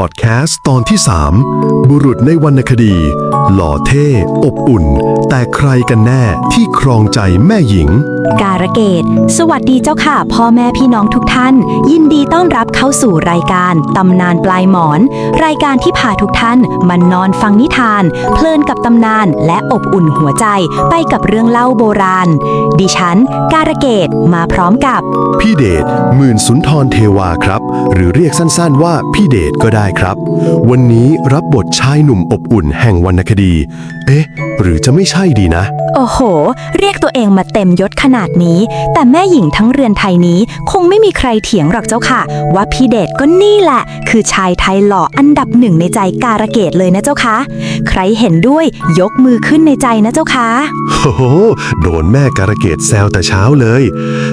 พอดแคสต์ตอนที่ 3 บุรุษในวรรณคดี หล่อเท่ อบอุ่น แต่ใครกันแน่ที่ครองใจแม่หญิง การะเกดสวัสดีเจ้าค่ะ พ่อแม่พี่น้องทุกท่าน ยินดีต้อนรับเข้าสู่รายการตำนานปลายหมอน รายการที่พาทุกท่านมานอนฟังนิทาน เพลินกับตำนานและอบอุ่นหัวใจไปกับเรื่องเล่าโบราณ ดิฉัน การะเกดมาพร้อมกับ พี่เดชหมื่นสุนทรเทวาครับ หรือเรียกสั้นๆว่าพี่เดชก็ได้ครับ วันนี้รับบทชายหนุ่มอบอุ่นแห่งวรรณคดี เอ๊ะ หรือจะไม่ใช่ดีนะ โอ้โห เรียกตัวเองมาเต็มยศขนาดนี้ แต่แม่หญิงทั้งเรือนไทยนี้ คงไม่มีใครเถียงหรอกเจ้าค่ะ ว่าพี่เดชก็นี่แหละ คือชายไทยหล่ออันดับหนึ่งในใจการะเกดเลยนะเจ้าค่ะใครเห็นด้วยยกมือขึ้นในใจนะเจ้าค่ะโอ้โหโดนแม่การะเกดแซวแต่เช้าเลย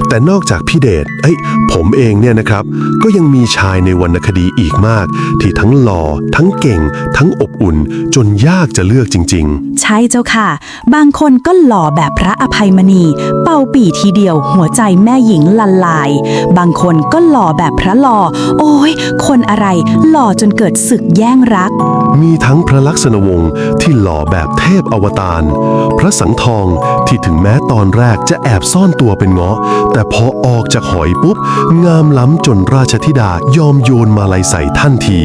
แต่นอกจากพี่เดชเอ้ยผมเองเนี่ยนะครับ ก็ยังมีชายในวรรณคดีอีกมากที่ทั้งหล่อ ทั้งเก่ง ทั้งอบอุ่น จนยากจะเลือกจริง ใช่เจ้าค่ะ บางคนก็หล่อแบบพระอภัยมณี เป่าปี่ทีเดียวหัวใจแม่หญิงละลาย บางคนก็หล่อแบบพระหล่อ โอ้ย คนอะไรหล่อจนเกิดศึกแย่งรัก ๆ มีทั้งพระลักษณวงศ์ที่หล่อแบบเทพอวตาร พระสังทองที่ถึงแม้ตอนแรกจะแอบซ่อนตัวเป็นเงาะ แต่พอออกจากหอยปุ๊บ งามล้ำจนราชธิดายอมโยนมาลัยใส่ท่านที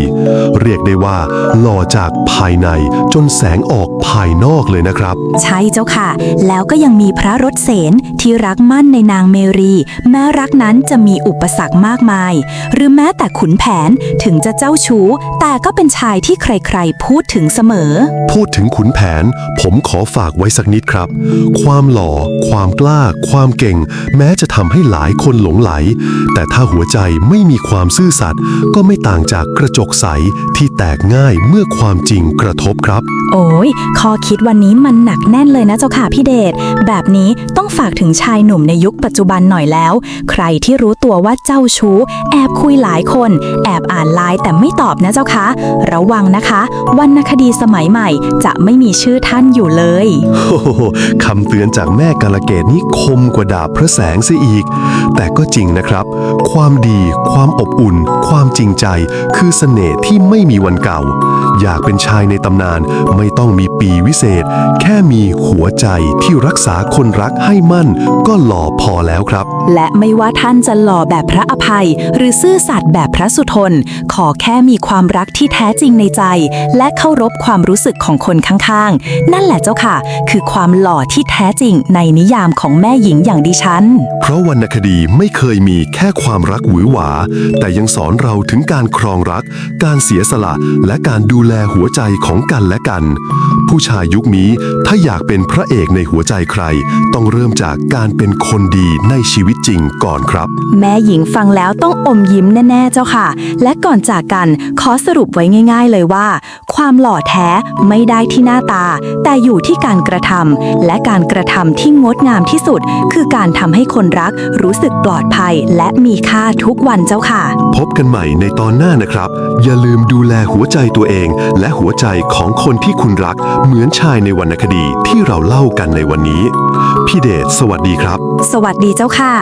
เรียกได้ว่า หล่อจากภายในจนแสงออกภายนอกเลยนะครับ ใช่เจ้าค่ะ แล้วก็ยังมีพระรถเสนที่รักมั่นในนางเมรี แม้รักนั้นจะมีอุปสรรคมากมาย หรือแม้แต่ขุนแผนถึงจะเจ้าชู้ แต่ก็เป็นชายที่ใครๆ พูดถึงเสมอ พูดถึงขุนแผน ผมขอฝากไว้สักนิดครับ ความหล่อ ความกล้า ความเก่ง แม้จะทำให้หลายคนหลงไหล แต่ถ้าหัวใจไม่มีความซื่อสัตย์ก็ไม่ต่างจากกระจกใสที่แตกง่ายเมื่อความจริงกระทบครับ โอ้ยข้อคิดวันนี้มันหนักแน่นเลยนะเจ้าค่ะพี่เดช แบบนี้ต้องฝากถึงชายหนุ่มในยุคปัจจุบันหน่อยแล้ว ใครที่รู้ตัวว่าเจ้าชู้ แอบคุยหลายคน แอบอ่านไลน์แต่ไม่ตอบนะเจ้าคะ ระวังนะคะวรรณคดีสมัยใหม่ จะไม่มีชื่อท่านอยู่เลยโอ้โหคำเตือนจากแม่กาลเกตนี่คมกว่าดาบพระแสงเสียอีก แต่ก็จริงนะครับ ความดี ความอบอุ่น ความจริงใจ คือเสน่ห์ที่ไม่มีวันเก่า อยากเป็นชายในตำนานไม่ต้องมีปีวิเศษ แค่มีหัวใจที่รักษาคนรักให้มั่น ก็หล่อพอแล้วครับ และไม่ว่าท่านจะหล่อแบบพระอภัย หรือซื่อสัตย์แบบพระสุทน ขอแค่มีความรักที่แท้จริงในใจ และเคารพความรู้สึกของคนข้างๆ นั่นแหละเจ้าค่ะ คือความหล่อที่แท้จริงในนิยามของแม่หญิงอย่างดิฉัน เพราะวรรณคดีไม่เคยมีแค่ความรักหวือหวา แต่ยังสอนเราถึงการครองรักการเสียสละและการดูแลหัวใจของกันและกัน ผู้ชายยุคนี้ถ้าอยากเป็นพระเอกในหัวใจใคร ต้องเริ่มจากการเป็นคนดีในชีวิตจริงก่อนครับ แม่หญิงฟังแล้วต้องอมยิ้มแน่ ๆ เจ้าค่ะ และก่อนจากกันขอสรุปไว้ง่าย ๆ เลยว่า ความหล่อแท้ไม่ได้ที่หน้าตา แต่อยู่ที่การกระทำและการกระทำที่งดงามที่สุด คือการทำให้คนรักรู้สึกปลอดภัยและมีค่าทุกวันเจ้าค่ะ พบกันใหม่ในตอนหน้านะครับอย่าลืมดูแลหัวใจตัวเองและหัวใจของคนที่คุณรัก เหมือนชายในวรรณคดีที่เราเล่ากันในวันนี้ พี่เดชสวัสดีครับ สวัสดีเจ้าค่ะ